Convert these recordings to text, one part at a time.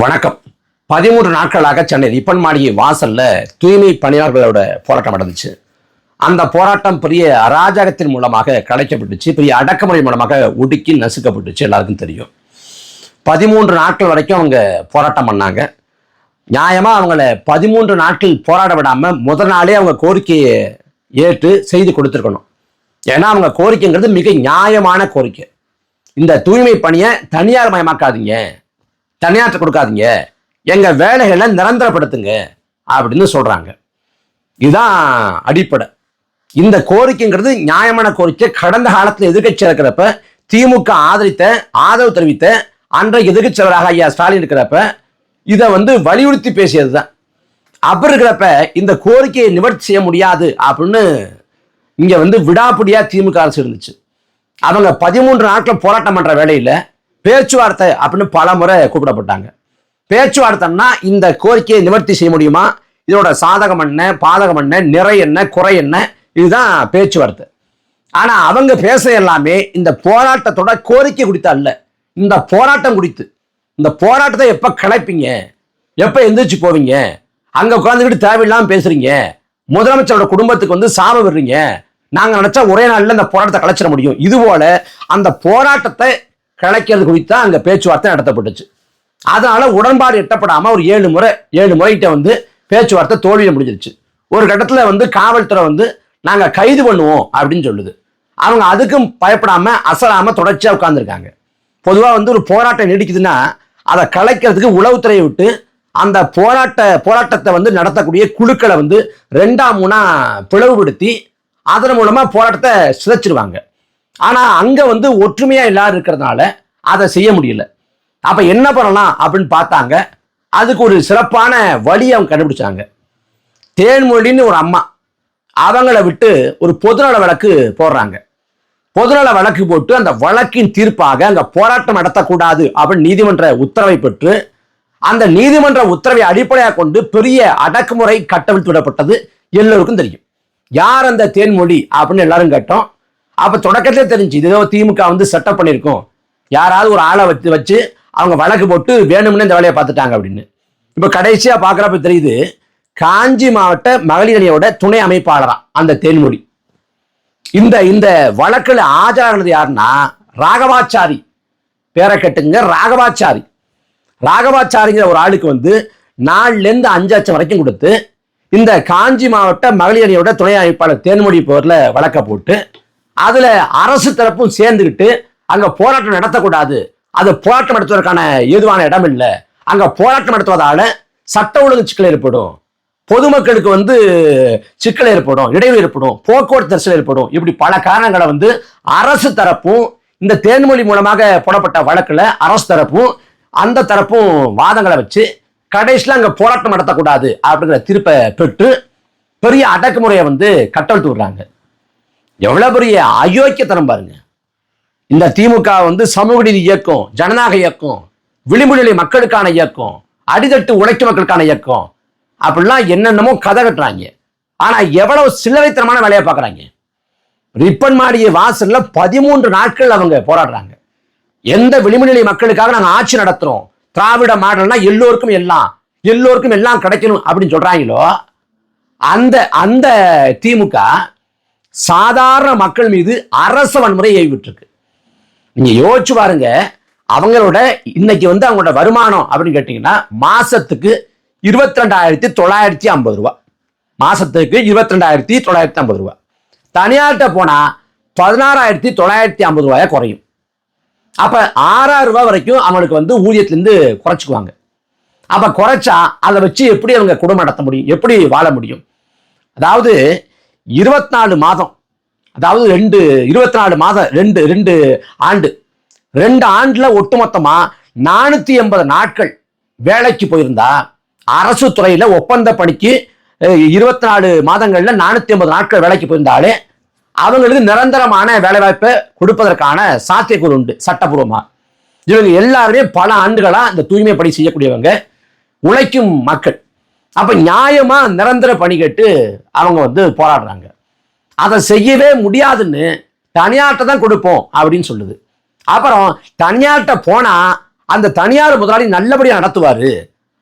வணக்கம். பதிமூன்று நாட்களாக சென்னை ரிப்பன் மாளிகை வாசல்ல தூய்மை பணியாளர்களோட போராட்டம் நடந்துச்சு. அந்த போராட்டம் பெரிய அராஜகத்தின் மூலமாக கலைக்கப்பட்டுச்சு பெரிய அடக்குமுறை மூலமாக ஒடுக்கி நசுக்கப்பட்டுச்சு எல்லாருக்கும் தெரியும். பதிமூன்று நாட்கள் வரைக்கும் அவங்க போராட்டம் பண்ணாங்க. நியாயமா அவங்கள பதிமூன்று நாட்கள் போராட விடாம முதல் நாளே அவங்க கோரிக்கையை ஏற்று செய்து கொடுத்துருக்கணும். ஏன்னா அவங்க கோரிக்கைங்கிறது மிக நியாயமான கோரிக்கை. இந்த தூய்மை பணியை தனியார் மயமாக்காதீங்க. தனியாற்ற கொடுக்காதீங்க. எங்க வேலைகளை நிரந்தரப்படுத்துங்க அப்படின்னு சொல்றாங்க. இதுதான் அடிப்படை. இந்த கோரிக்கைங்கிறது நியாயமான கோரிக்கை. கடந்த காலத்தில் எதிர்கட்சி இருக்கிறப்ப திமுக ஆதரித்த ஆதரவு தெரிவித்த அன்றைய எதிர்கட்சியவராக ஐயா ஸ்டாலின் இருக்கிறப்ப இதை வந்து வலியுறுத்தி பேசியது தான் அப்படி இருக்கிறப்ப இந்த கோரிக்கையை நிவர்த்தி செய்ய முடியாது அப்படின்னு இங்க வந்து விடாப்பிடியா திமுக அரசு இருந்துச்சு. அவங்க பதிமூன்று நாட்கள் போராட்டம் பண்ற வேலையில் பேச்சுவார்த்தை அப்படின்னு பல முறை கூப்பிடப்பட்டாங்க. பேச்சுவார்த்தைன்னா இந்த கோரிக்கையை நிவர்த்தி செய்ய முடியுமா? இதோட சாதகம் என்ன பாதகம் என்ன நிறை என்ன குறை என்ன? இதுதான் பேச்சுவார்த்தை. ஆனால் அவங்க பேச எல்லாமே இந்த போராட்டத்தோட கோரிக்கை குறித்து அல்ல. இந்த போராட்டம் குறித்து. இந்த போராட்டத்தை எப்போ கலைப்பீங்க? எப்போ எந்திரிச்சு போவீங்க? அங்கே உட்காந்துக்கிட்டு தேவையில்லாமல் பேசுறீங்க. முதலமைச்சரோட குடும்பத்துக்கு வந்து சாபம் விடுறீங்க. நாங்கள் நினச்சா ஒரே நாளில் இந்த போராட்டத்தை கலைச்சிட முடியும். இதுபோல் அந்த போராட்டத்தை கலைக்கிறது குறித்து தான் அங்க பேச்சுவார்த்தை நடத்தப்பட்டுச்சு. அதனால உடன்பாடு எட்டப்படாம ஒரு ஏழு முறை ஏழு முறைகிட்ட வந்து பேச்சுவார்த்தை தோல்வியில் முடிஞ்சிருச்சு. ஒரு கட்டத்துல வந்து காவல்துறை வந்து நாங்க கைது பண்ணுவோம் அப்படின்னு சொல்லுது. அவங்க அதுக்கும் பயப்படாம அசராம தொடர்ச்சியா உட்கார்ந்துருக்காங்க. பொதுவா வந்து ஒரு போராட்டம் நீடிக்குதுன்னா அதை கலைக்கிறதுக்கு உளவுத்துறையை விட்டு அந்த போராட்ட போராட்டத்தை வந்து நடத்தக்கூடிய குழுக்களை வந்து ரெண்டாம் மூணா பிளவுபடுத்தி அதன் மூலமா போராட்டத்தை சிதைச்சிருவாங்க. ஆனால் அங்கே வந்து ஒற்றுமையாக எல்லாரும் இருக்கிறதுனால அதை செய்ய முடியல. அப்போ என்ன பண்ணலாம் அப்படின்னு பார்த்தாங்க. அதுக்கு ஒரு சிறப்பான வழியை அவங்க கண்டுபிடிச்சாங்க. தேன்மொழின்னு ஒரு அம்மா அவங்கள விட்டு ஒரு பொதுநல வழக்கு போடுறாங்க. பொதுநல வழக்கு போட்டு அந்த வழக்கின் தீர்ப்பாக அங்கே போராட்டம் நடத்தக்கூடாது அப்படின்னு நீதிமன்ற உத்தரவை பெற்று அந்த நீதிமன்ற உத்தரவை அடிப்படையாக கொண்டு பெரிய அடக்குமுறை கட்டவிழ்த்து விடப்பட்டது எல்லோருக்கும் தெரியும். யார் அந்த தேன்மொழி அப்படின்னு எல்லாரும் கேட்டோம். அப்ப தொடக்கத்திலே தெரிஞ்சு இதுதான் திமுக வந்து செட்டப் பண்ணியிருக்கோம் யாராவது ஒரு ஆளை வச்சு வச்சு அவங்க வழக்கு போட்டு வேணும்னு இந்த வேலையை பார்த்துட்டாங்க அப்படின்னு. இப்ப கடைசியா பார்க்குறப்ப தெரியுது காஞ்சி மாவட்ட மகளிர் அணியோட துணை அமைப்பாளரா அந்த தேன்மொழி இந்த இந்த வழக்குல ஆஜரானது யாருன்னா ராகவாச்சாரி. பேரை கட்டுங்க ராகவாச்சாரி. ராகவாச்சாரிங்கிற ஒரு ஆளுக்கு வந்து நாலுல இருந்து அஞ்சு லட்சம் வரைக்கும் கொடுத்து இந்த காஞ்சி மாவட்ட மகளிர் அணியோட துணை அமைப்பாளர் தேன்மொழி போர்ல வழக்க போட்டு அதுல அரசு தரப்பும் சேர்ந்துக்கிட்டு அங்க போராட்டம் நடத்தக்கூடாது. அது போராட்டம் நடத்துவதற்கான ஏதுவான இடம் இல்லை. அங்க போராட்டம் நடத்துவதால சட்ட ஒழுங்கு சிக்கல் ஏற்படும். பொதுமக்களுக்கு வந்து சிக்கல் ஏற்படும் இடைவெளி ஏற்படும் போக்குவரத்து நெரிசல் ஏற்படும். இப்படி பல காரணங்களை வந்து அரசு தரப்பும் இந்த தேன்மொழி மூலமாக போடப்பட்ட வழக்கில் அரசு தரப்பும் அந்த தரப்பும் வாதங்களை வச்சு கடைசியில் அங்கே போராட்டம் நடத்தக்கூடாது அப்படிங்கிற திருப்பை பெற்று பெரிய அடக்குமுறையை வந்து கட்டழுத்து விடுறாங்க. எவ்வளவு பெரிய அயோக்கியத்தனம் பாருங்க. இந்த திமுக வந்து சமூக நீதி இயக்கம் ஜனநாயக இயக்கம் விளிம்பு நிலை மக்களுக்கான இயக்கம் அடித்தட்டு உழைக்கும் மக்களுக்கான இயக்கம் அப்படிலாம் என்னென்னமோ கதை கட்டுறாங்க. ஆனா எவ்வளவு சில்லறைத்தனமான வேலையை பார்க்குறாங்க. ரிப்பன் மாடிய வாசல்ல பதிமூன்று நாட்கள் அவங்க போராடுறாங்க. எந்த விளிம்புநிலை மக்களுக்காக நாங்கள் ஆட்சி நடத்துறோம்? திராவிட மாடல்னா எல்லோருக்கும் எல்லாம் எல்லோருக்கும் எல்லாம் கிடைக்கணும் அப்படின்னு சொல்றாங்களோ அந்த அந்த திமுக சாதாரண மக்கள் மீது அரச வன்முறை ஏவிட்டுருக்கு நீங்கள் யோசிச்சு பாருங்க அவங்களோட இன்னைக்கு வந்து அவங்களோட வருமானம் அப்படின்னு கேட்டிங்கன்னா மாதத்துக்கு இருபத்தி ரெண்டாயிரத்தி தொள்ளாயிரத்தி ஐம்பது ரூபா. மாதத்துக்கு இருபத்தி ரெண்டாயிரத்தி தொள்ளாயிரத்தி ஐம்பது ரூபா. தனியார்கிட்ட போனால் பதினாறாயிரத்தி தொள்ளாயிரத்தி ஐம்பது ரூபாயா குறையும். அப்போ ஆறாயிரம் ரூபா வரைக்கும் அவங்களுக்கு வந்து ஊதியத்துலேருந்து குறைச்சிக்குவாங்க. அப்போ குறைச்சா அதை வச்சு எப்படி அவங்க குடும்பம் நடத்த முடியும்? எப்படி வாழ முடியும்? அதாவது இருபத்தி நாலு மாதம். அதாவது ரெண்டு இருபத்தி நாலு மாதம் ரெண்டு ரெண்டு ஆண்டு. ரெண்டு ஆண்டில் ஒட்டுமொத்தமாக நானூற்றி எண்பது நாட்கள் வேலைக்கு போயிருந்தா அரசு துறையில் ஒப்பந்த பணிக்கு இருபத்தி நாலு மாதங்களில் நானூற்றி ஐம்பது நாட்கள் வேலைக்கு போயிருந்தாலே அவங்களுக்கு நிரந்தரமான வேலைவாய்ப்பை கொடுப்பதற்கான சாத்தியக்கூறு உண்டு சட்டபூர்வமாக இவங்க எல்லாருமே பல ஆண்டுகளாக இந்த தூய்மை பணி செய்யக்கூடியவங்க உழைக்கும் மக்கள். அப்ப நியாயமா நிரந்தர பணி கேட்டு அவங்க வந்து போராடுறாங்க. அதை செய்யவே முடியாதுன்னு தனியார்ட்ட தான் கொடுப்போம் அப்படின்னு சொல்லுது. அப்புறம் தனியார்ட்ட போனா அந்த தனியார் முதலாளி நல்லபடியா நடத்துவாரு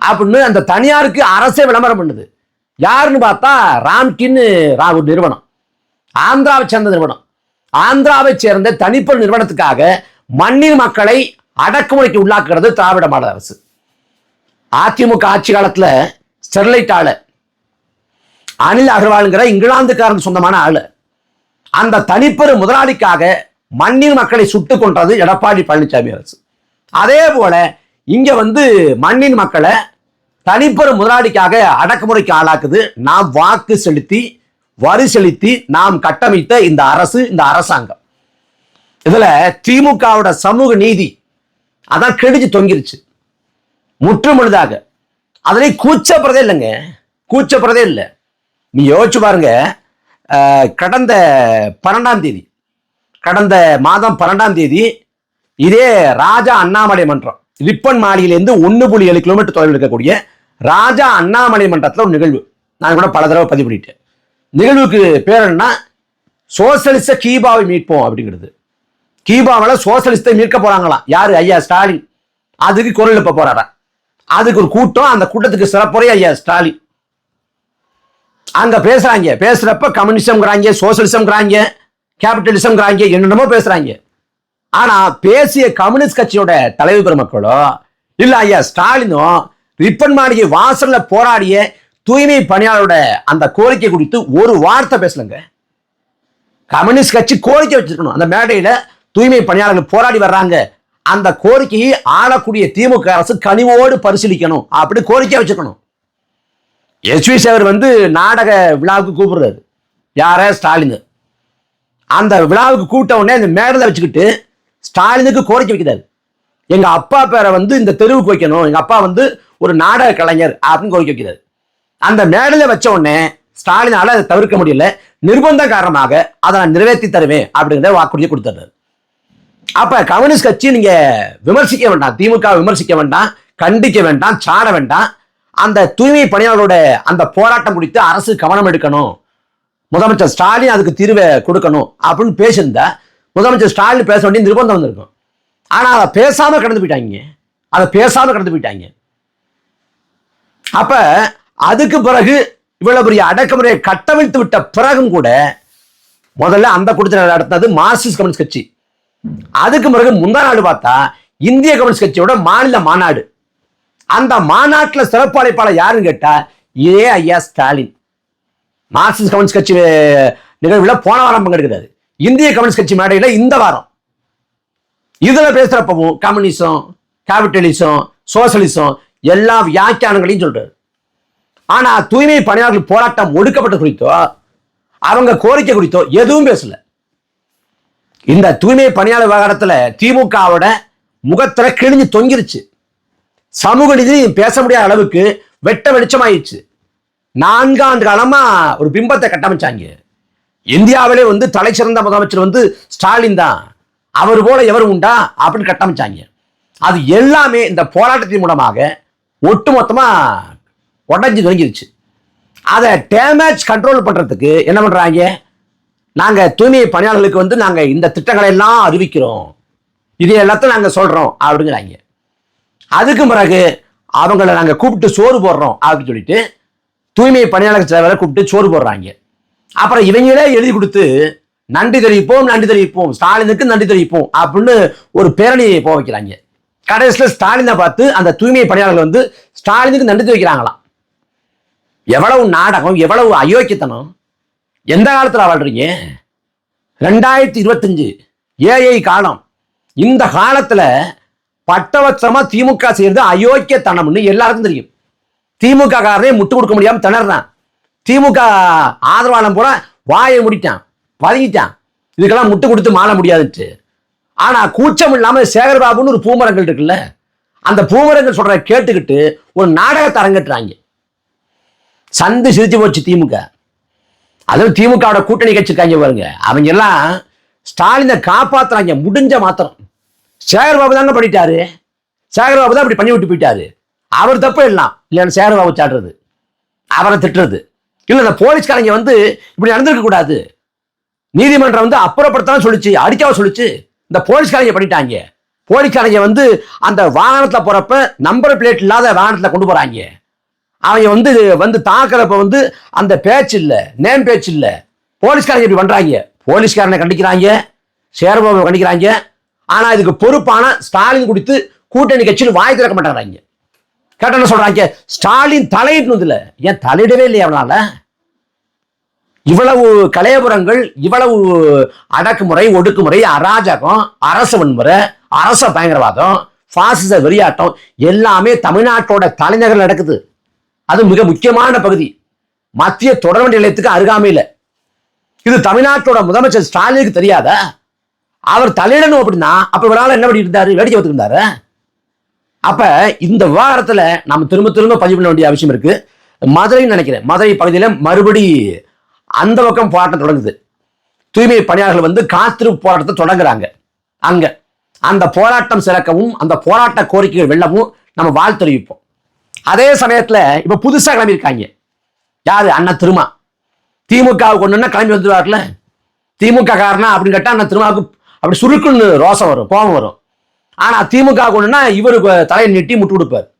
அப்படின்னு அந்த தனியாருக்கு அரசே விளம்பரம் பண்ணுது. யாருன்னு பார்த்தா ராம்கின்னு ஒரு நிறுவனம். ஆந்திராவை சேர்ந்த நிறுவனம். ஆந்திராவை சேர்ந்த தனிப்பொருள் நிறுவனத்துக்காக மண்ணின் மக்களை அடக்குமுறைக்கு உள்ளாக்குறது திராவிட மாடல் அரசு. அதிமுக ஆட்சி காலத்துல ஸ்டெர்லைட் ஆளு. அனில் அகர்வாலுங்கிற இங்கிலாந்துக்காரனுக்கு சொந்தமான ஆளு. அந்த தனிப்பெரும் முதலாளிக்காக மண்ணின் மக்களை சுட்டுக் கொன்றது எடப்பாடி பழனிசாமி அரசு. அதே போல இங்க வந்து மண்ணின் மக்களை தனிப்பெரும் முதலாளிக்காக அடக்குமுறைக்கு ஆளாக்குது. நாம் வாக்கு செலுத்தி வரி செலுத்தி நாம் கட்டமைத்த இந்த அரசு இந்த அரசாங்கம். இதுல திமுகவோட சமூக நீதி அதான் கெடிச்சு தொங்கிருச்சு. முற்றுமுழுதாக. அதிலே கூச்சப்படுறதே இல்லைங்க. கூச்சப்படுறதே இல்லை. நீ யோசிச்சு பாருங்க. கடந்த பன்னெண்டாம் தேதி கடந்த மாதம் பன்னெண்டாம் தேதி இதே ராஜா அண்ணாமலை மன்றம் ரிப்பன் மாளிகையிலேருந்து ஒன்று புள்ளி ஏழு கிலோமீட்டர் தொலைவில் இருக்கக்கூடிய ராஜா அண்ணாமலை மன்றத்தில் ஒரு நிகழ்வு. நான் கூட பல தடவை பதிவு பண்ணிட்டேன். நிகழ்வுக்கு பேர் என்னன்னா சோசலிச கீபாவை மீட்போம் அப்படிங்கிறது. கீபாவில் சோசலிஸ்டை மீட்க போறாங்களாம். யாரு? ஐயா ஸ்டாலின். அதுக்கு குரல் எழுப்ப போறாராம் அதுக்கு ஒரு கூட்டம் அந்த கூட்டத்துக்கு சிறப்புரை ஐயா ஸ்டாலின். அங்க பேசுறாங்க. பேசுறப்ப கம்யூனிசம்ங்கிறாங்க சோசியலிசம்ங்கிறாங்க கேபிட்டலிசம்ங்கிறாங்க என்னென்னமோ பேசுறாங்க. ஆனா பேசிய கம்யூனிஸ்ட் கட்சியோட தலைவர் பெருமக்களோ இல்ல ஐயா ஸ்டாலினோ ரிப்பன் மாளிகை வாசல்ல போராடிய தூய்மை பணியாளரோட அந்த கோரிக்கை குறித்து ஒரு வார்த்தை பேசலங்க. கம்யூனிஸ்ட் கட்சி கோரிக்கை வச்சிருக்கணும். அந்த மேடையில தூய்மை பணியாளர்கள் போராடி வர்றாங்க. அந்த கோரிக்கையை ஆளக்கூடிய திமுக அரசு கனிவோடு பரிசீலிக்கணும். அப்படி கோரிக்கை வச்சுக்கணும். எஸ்வி சேவர் வந்து நாடக விழாவுக்கு கூப்பிடுறாரு. யார? ஸ்டாலின். அந்த விழாவுக்கு கூப்பிட்ட உடனே அந்த மேடலை வச்சுக்கிட்டு ஸ்டாலினுக்கு கோரிக்கை வைக்கிறாரு. எங்க அப்பா பேரை வந்து இந்த தெருவுக்கு வைக்கணும். எங்க அப்பா வந்து ஒரு நாடக கலைஞர் அப்படின்னு கோரிக்கை வைக்கிறாரு. அந்த மேடலை வச்ச உடனே ஸ்டாலினால அதை தவிர்க்க முடியல. நிர்பந்தம் காரணமாக அதை நான் நிறைவேற்றி தருவேன் அப்படிங்கிற வாக்குறுதியை கொடுத்துட்றாரு. அப்ப கம்யூனிஸ்ட் கட்சி நீங்க விமர்சிக்க வேண்டாம். திமுக விமர்சிக்க வேண்டாம். கண்டிக்க வேண்டாம். சாட வேண்டாம். அந்த தூய்மை பணியாளர்களோட அந்த போராட்டம் குறித்து அரசு கவனம் எடுக்கணும். முதலமைச்சர் ஸ்டாலின் அதுக்கு தீர்வை கொடுக்கணும் அப்படின்னு பேசியிருந்தா முதலமைச்சர் ஸ்டாலின் பேச வேண்டிய நிர்பந்தம் வந்திருக்கும். ஆனா அதை பேசாம கடந்து போயிட்டாங்க. அதை பேசாம கடந்து போயிட்டாங்க. அப்ப அதுக்கு பிறகு இவ்வளவு பெரிய அடக்குமுறையை கட்டவிழ்த்து விட்ட பிறகும் கூட முதல்ல அந்த கூட்டத்தில் நடத்தினது மார்க்சிஸ்ட் கம்யூனிஸ்ட் கட்சி. அதுக்கு பிறகு முந்தா நாடு பார்த்தா இந்திய கம்யூனிஸ்ட் கட்சியோட மாநில மாநாடு. அந்த மாநாட்டில் சிறப்பு அழைப்பாளர் யாருன்னு கேட்டா இதே ஐயா ஸ்டாலின். மார்க்சிஸ்ட் கம்யூனிஸ்ட் கட்சி நிகழ்வில் போன வாரம் பங்கெடுக்கிறாரு இந்திய கம்யூனிஸ்ட் கட்சி மேடையில் இந்த வாரம். இதுல பேசுறப்பவும் கம்யூனிசம் கேபிட்டலிசம் சோசலிசம் எல்லா வியாக்கியானங்களையும் சொல்றாரு. ஆனா தூய்மை பணியாளர்கள் போராட்டம் ஒடுக்கப்பட்ட குறித்தோ அவங்க கோரிக்கை குறித்தோ எதுவும் பேசல. இந்த தூய்மை பணியாளர் விவகாரத்தில் திமுகவோட முகத்தில் கிழிஞ்சு தொங்கிருச்சு. சமூக நீதி பேச முடியாத அளவுக்கு வெட்ட வெளிச்சமாயிடுச்சு. நான்காண்டு காலமா ஒரு பிம்பத்தை கட்டமைச்சாங்க. இந்தியாவிலே வந்து தலை சிறந்த முதலமைச்சர் வந்து ஸ்டாலின் தான். அவர் போல எவர் உண்டா அப்படின்னு கட்டமைச்சாங்க. அது எல்லாமே இந்த போராட்டத்தின் மூலமாக ஒட்டுமொத்தமா உடஞ்சி தொடங்கிருச்சு அதை டேமேஜ் கண்ட்ரோல் பண்றதுக்கு என்ன பண்றாங்க? நாங்கள் தூய்மை பணியாளர்களுக்கு வந்து நாங்கள் இந்த திட்டங்களை எல்லாம் அறிவிக்கிறோம். இது எல்லாத்தையும் நாங்கள் சொல்கிறோம் அப்படிங்கிறாங்க. அதுக்கு பிறகு அவங்கள நாங்கள் கூப்பிட்டு சோறு போடுறோம் அப்படின்னு சொல்லிட்டு தூய்மை பணியாளர் சேவரை கூப்பிட்டு சோறு போடுறாங்க. அப்புறம் இவங்களே எழுதி கொடுத்து நன்றி தெரிவிப்போம் நன்றி தெரிவிப்போம் ஸ்டாலினுக்கு நன்றி தெரிவிப்போம் அப்படின்னு ஒரு பேரணியை போக வைக்கிறாங்க. கடைசியில் ஸ்டாலினை பார்த்து அந்த தூய்மை பணியாளர்கள் வந்து ஸ்டாலினுக்கு நன்றி தெரிவிக்கிறாங்களாம். எவ்வளவு நாடகம் எவ்வளவு அயோக்கியத்தனம் எந்த காலத்தில் வாழ்றீங்க? ரெண்டாயிரத்தி இருபத்தஞ்சு. ஏஐ காலம். இந்த காலத்தில் பட்டவச்சமாக திமுக செய்யறது அயோக்கியத்தனம்னு எல்லாருக்கும் தெரியும். திமுக காரனே முட்டு கொடுக்க முடியாமல் திணறான் திமுக ஆதரவாளம் பூரா வாயை முடிட்டான் பதுங்கிட்டான். இதுக்கெல்லாம் முட்டு கொடுத்து மாற முடியாதுன்ட்டு. ஆனால் கூச்சம் இல்லாமல் சேகர்பாபுன்னு ஒரு பூமரங்கள் இருக்குல்ல அந்த பூமரங்கள் சொல்கிற கேட்டுக்கிட்டு ஒரு நாடகத்தை அரங்கட்டுறாங்க சந்து சிரிச்சு போச்சு திமுக. அதுவும் திமுகவோட கூட்டணி கட்சிருக்காங்க பாருங்க. அவங்க எல்லாம் ஸ்டாலினை காப்பாத்துறாங்க முடிஞ்ச மாத்திரம். சேகர்பாபு தாங்க பண்ணிட்டாரு. சேகர்பாபு தான் அப்படி பண்ணி விட்டு போயிட்டாரு. அவர் தப்பு எல்லாம். இல்லைன்னா சேகர்பாபு சாடுறது அவரை திட்டுறது. இல்லை இந்த போலீஸ்காரங்க வந்து இப்படி நடந்திருக்க கூடாது. நீதிமன்றம் வந்து அப்புறப்படுத்தான் சொல்லிச்சு அடிக்காவ சொல்லிச்சு. இந்த போலீஸ்காரங்க பண்ணிட்டாங்க. போலீஸ்காரங்க வந்து அந்த வாகனத்தில் போறப்ப நம்பர் பிளேட் இல்லாத வாகனத்தில் கொண்டு போறாங்க. அவங்க வந்து வந்து தாக்குறப்ப வந்து அந்த பேச்சு இல்லை நேம் பேச்சு இல்லை. போலீஸ்காரங்க இப்படி பண்றாங்க. போலீஸ்காரனை கண்டிக்கிறாங்க சேர்பாபு கண்டிக்கிறாங்க. ஆனா இதுக்கு பொறுப்பான ஸ்டாலின் குடித்து கூட்டணி கட்சியில் வாய் திறக்க மாட்டேங்கிறாங்க. கேட்ட என்ன சொல்றாங்க ஸ்டாலின் தலையிட்டு ஏன் தலையிடவே இல்லையா அவனால? இவ்வளவு கலையபுரங்கள் இவ்வளவு அடக்குமுறை ஒடுக்குமுறை அராஜகம் அரச வன்முறை அரச பயங்கரவாதம் பாசிச வெறியாட்டம் எல்லாமே தமிழ்நாட்டோட தலைநகர் நடக்குது. அது மிக முக்கியமான பகுதி. மத்திய தொடர்வண்டி நிலையத்துக்கு அருகாமையில். இது தமிழ்நாட்டோட முதலமைச்சர் ஸ்டாலினுக்கு தெரியாதா. அவர் தலையிடணும் அப்படின்னா அப்ப இவரால் என்ன பண்ணி இருந்தாரு? வேடிக்கை பார்த்துருந்தாரு அப்ப இந்த விவகாரத்துல நம்ம திரும்ப திரும்ப பதிவு பண்ண வேண்டிய அவசியம் இருக்கு. மதுரைன்னு நினைக்கிறேன். மதுரை பகுதியில மறுபடி அந்த பக்கம் போராட்டம் தொடங்குது. தூய்மை பணியாளர்கள் வந்து காத்திருப்பு போராட்டத்தை தொடங்குறாங்க. அங்க. அந்த போராட்டம் சிறக்கவும் அந்த போராட்ட கோரிக்கைகள் வெல்லவும் நம்ம வாழ் தெரிவிப்போம் அதே சமயத்துல இப்ப புதுசா கிளம்பியிருக்காங்க. யாரு? அண்ணன் திருமா. திமுக கொண்டுன்னா கிளம்பி வந்துருவார்ல? திமுக காரணம் அப்படின்னு கேட்டா அண்ணன் திருமாவுக்கு அப்படி சுருக்குன்னு ரோசம் வரும் கோபம் வரும். ஆனா திமுக கொண்டுன்னா இவரு தலையை நெட்டி முட்டு கொடுப்பார்.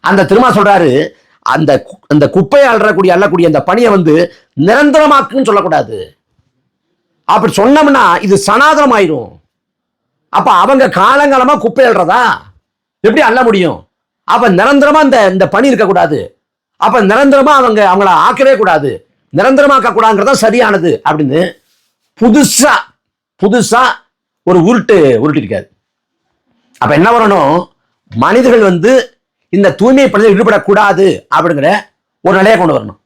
அந்த திருமா சொல்றாரு அந்த கு- அந்த குப்பையை அழறக்கூடிய அள்ளக்கூடிய அந்த பணியை வந்து நிரந்தரமாக்குன்னு சொல்லக்கூடாது. அப்படி சொன்னோம்னா இது சனாதனம் ஆயிரும் அப்ப அவங்க காலங்காலமா குப்பை அள்ளுறதா எப்படி அள்ள முடியும்? அப்ப நிரந்தரமா இந்த இந்த பணி இருக்கக்கூடாது. அப்ப நிரந்தரமா அவங்க அவங்கள ஆக்கவே கூடாது. நிரந்தரமாக்க தான் சரியானது அப்படின்னு புதுசா புதுசா ஒரு உருட்டு உருட்டிருக்காரு அப்ப என்ன வரணும்? மனிதர்கள் வந்து இந்த தூய்மை பணியில் ஈடுபடக்கூடாது அப்படிங்கிற ஒரு நிலையை கொண்டு வரணும்.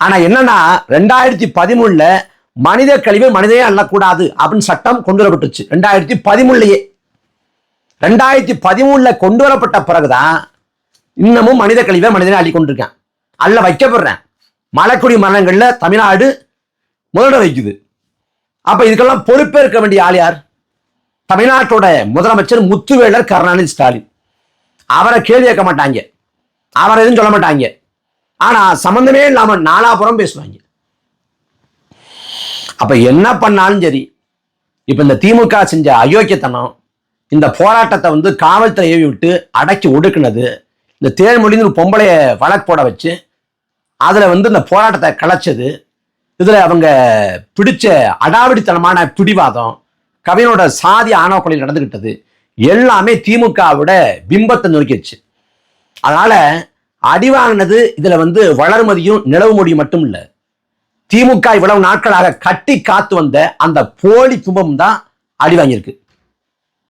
ஆனா என்னன்னா ரெண்டாயிரத்தி பதிமூணுல மனித கழிவு மனிதனே அள்ளக்கூடாது அப்படின்னு சட்டம் கொண்டு வரப்பட்டுச்சு. ரெண்டாயிரத்தி பதிமூணுலயே. ரெண்டாயிரத்தி பதிமூணுல கொண்டு வரப்பட்ட பிறகுதான் இன்னமும் மனித கழிவை மனிதனை அள்ளி கொண்டிருக்கேன். அள்ள வைக்கப்படுறேன். மலைக்குடி மரணங்களில் தமிழ்நாடு முதலிடம் வைக்குது அப்போ இதுக்கெல்லாம் பொறுப்பேற்க வேண்டிய ஆள் யார்? தமிழ்நாட்டோட முதலமைச்சர் முத்துவேலர் கருணாநிதி ஸ்டாலின். அவரை கேள்வி கேட்க மாட்டாங்க. அவரை எதுவும் சொல்ல மாட்டாங்க. ஆனால் சம்மந்தமே இல்லாமல் நாலாபுரம் பேசுவாங்க. அப்போ என்ன பண்ணாலும் சரி இப்போ இந்த திமுக செஞ்ச அயோக்கியத்தனம் இந்த போராட்டத்தை வந்து காவல்துறை ஏவி விட்டு அடக்கி ஒடுக்குனது இந்த தேர்மொழின்னு ஒரு பொம்பளைய வழக்கு போட வச்சு அதில் வந்து இந்த போராட்டத்தை கலைச்சது. இதில் அவங்க பிடிச்ச அடாவடித்தனமான பிடிவாதம் கவினோட சாதி ஆணவக்கொலையில் நடந்துக்கிட்டது எல்லாமே திமுகவோட பிம்பத்தை நொறுக்கிடுச்சு. அதனால அடிவாங்கினது இதில் வந்து வளர்மதியும் நிலவு மொழியும் மட்டும் இல்லை. திமுக இவ்வளவு நாட்களாக கட்டி காத்து வந்த அந்த போலி கும்பம் தான் அடிவாங்கியிருக்கு